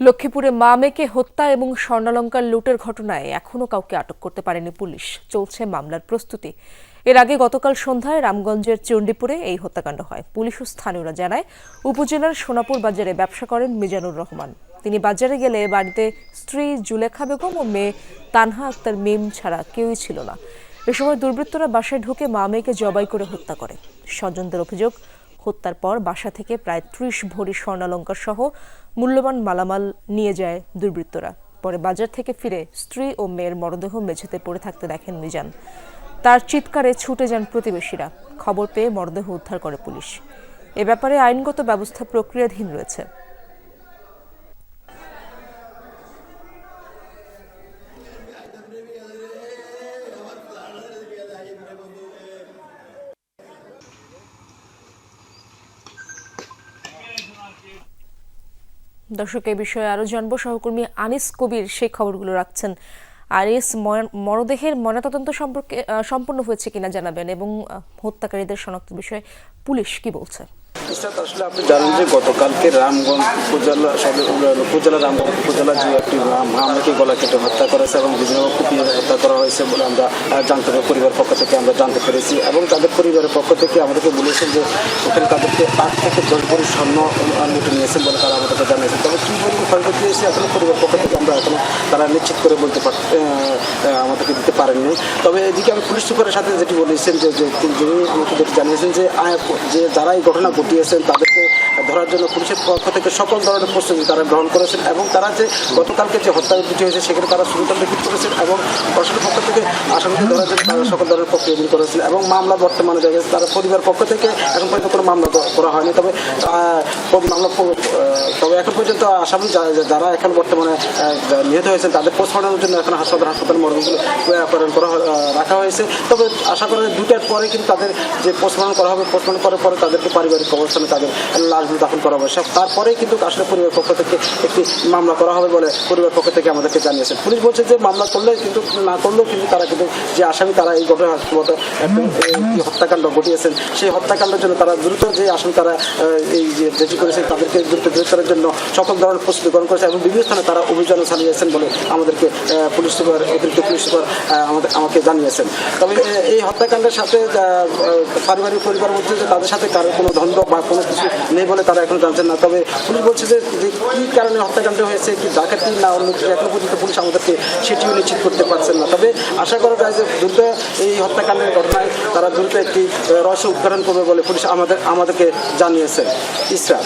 লক্ষ্মীপুরে মা মেয়েকে হত্যা এবং স্বর্ণালঙ্কার লুটের ঘটনায় এখনও কাউকে আটক করতে পারেনি পুলিশ। চলছে মামলার প্রস্তুতি। এর আগে গতকাল সন্ধ্যায় রামগঞ্জের চণ্ডীপুরে এই হত্যাকাণ্ড হয়। পুলিশ ও স্থানীয়রা জানায়, উপজেলার সোনাপুর বাজারে ব্যবসা করেন মিজানুর রহমান। তিনি বাজারে গেলে বাড়িতে স্ত্রী জুলেখা বেগম ও মেয়ে তানহা আক্তার মিম ছাড়া কেউই ছিল না। এ সময় দুর্বৃত্তরা বাসায় ঢুকে মা মেয়েকে জবাই করে হত্যা করে। স্বজনদের অভিযোগ হত্যার পর বাসা থেকে প্রায় ত্রিশ ভরি স্বর্ণালঙ্কার সহ মূল্যবান মালামাল নিয়ে যায় দুর্বৃত্তরা। পরে বাজার থেকে ফিরে স্ত্রী ও মেয়ের মরদেহ মেঝেতে পড়ে থাকতে দেখেন মিজান। তার চিৎকারে ছুটে যান প্রতিবেশীরা। খবর পেয়ে মরদেহ উদ্ধার করে পুলিশ। এ ব্যাপারে আইনগত ব্যবস্থা প্রক্রিয়াধীন রয়েছে। দর্শক এই বিষয়ে আরও জানব। সহকর্মী আনিস কবির সেই খবরগুলো রাখছেন। আনিস এস মরদেহের ময়নাতদন্ত সম্পর্কে সম্পন্ন হয়েছে কিনা জানাবেন এবং হত্যাকারীদের শনাক্ত বিষয়ে পুলিশ কি বলছে? আপনি জানেন যে গতকালকে রামগঞ্জ উপজেলা সদর উপজেলা রামগঞ্জ উপজেলা যে একটি মামলাকে গলা কেটে হত্যা করেছে এবং বিভিন্ন কুপিয়ে হত্যা করা হয়েছে বলে আমরা জানতে পারি পরিবার পক্ষ থেকে আমরা জানতে পেরেছি এবং তাদের পরিবারের পক্ষ থেকে আমাদেরকে বলেছেন যে ওখানে তাদেরকে আট থেকে দশ ভরি স্বর্ণ লুটে নিয়েছেন বলে তারা আমাদেরকে জানিয়েছেন। পরিমাণ ক্ষয়ক্ষতি হয়েছে এখনও পরিবার পক্ষ থেকে আমরা এখনও তারা নিশ্চিত করে বলতে পার আমাদেরকে দিতে পারেননি। তবে এদিকে আমি পুলিশ সুপারের সাথে যেটি বলেছেন যে তিনি- যেটি জানিয়েছেন যে যে যারা এই ঘটনা ঘটিয়েছেন তাদেরকে ধরার জন্য পুলিশের পক্ষ থেকে সকল ধরনের প্রস্তুতি তারা গ্রহণ করেছেন এবং তারা যে গতকালকে যে হত্যা দুটি হয়েছে, সেখানে তারা সুবিধা লিখিত করেছেন এবং প্রশাসনের পক্ষ থেকে আসামিকে ধরার জন্য তারা সকল ধরনের প্রক্রিয়া করেছেন এবং মামলা বর্তমানে গেছে তারা পরিবার পক্ষ থেকে এখন পর্যন্ত কোনো মামলা করা হয়নি। তবে মামলা তবে এখন পর্যন্ত আসামি যারা এখন বর্তমানে নিহত হয়েছেন, তাদের পোস্টমর্টমের জন্য এখন হাসপাতাল হাসপাতাল প্রেরণ করা রাখা হয়েছে। তবে আশা করা দুটার পরে কিন্তু তাদের যে পোস্টমর্টম করা হবে পোস্টমর্টম করার পরে তাদেরকে পারিবারিক অবস্থানে তাদের লাশগুলো দাফন করা হবে। সব তারপরেই কিন্তু আসলে পরিবার পক্ষ থেকে একটি মামলা করা হবে বলে পরিবার পক্ষ থেকে আমাদেরকে জানিয়েছে। পুলিশ বলছে যে মামলা করলে কিন্তু না করলেও কিন্তু তারা কিন্তু যে আসামি তারা এই ঘটনা মতো হত্যাকাণ্ড ঘটিয়েছেন সেই হত্যাকাণ্ডের জন্য তারা দ্রুত যে আসামি তারা এই যে যেটি করেছেন তাদেরকে দ্রুত গ্রেফতারের জন্য সকল ধরনের প্রস্তুতি গ্রহণ করেছে এবং বিভিন্ন স্থানে তারা অভিযানও চালিয়েছেন বলে আমাদেরকে পুলিশ সুপার অতিরিক্ত পুলিশ সুপার আমাদের আমাকে জানিয়েছেন। তবে এই হত্যাকাণ্ডের সাথে পারিবারিক পরিবার বলছে যে তাদের সাথে কারও কোনো দ্বন্দ্ব বা কোনো কিছু নেই বলে তারা এখন জানছেন না। তবে পুলিশ বলছে যে কি কী কারণে হত্যাকাণ্ড হয়েছে, কি ডাকাতি না অন্য কিছু এখনও পর্যন্ত পুলিশ আমাদেরকে সেটিও নিশ্চিত করতে পারছেন না। তবে আশা করা যায় যে দ্রুত এই হত্যাকাণ্ডের ঘটনায় তারা দ্রুত একটি রহস্য উদ্ঘাটন করবে বলে পুলিশ আমাদের, আমাদেরকে জানিয়েছে ইসরা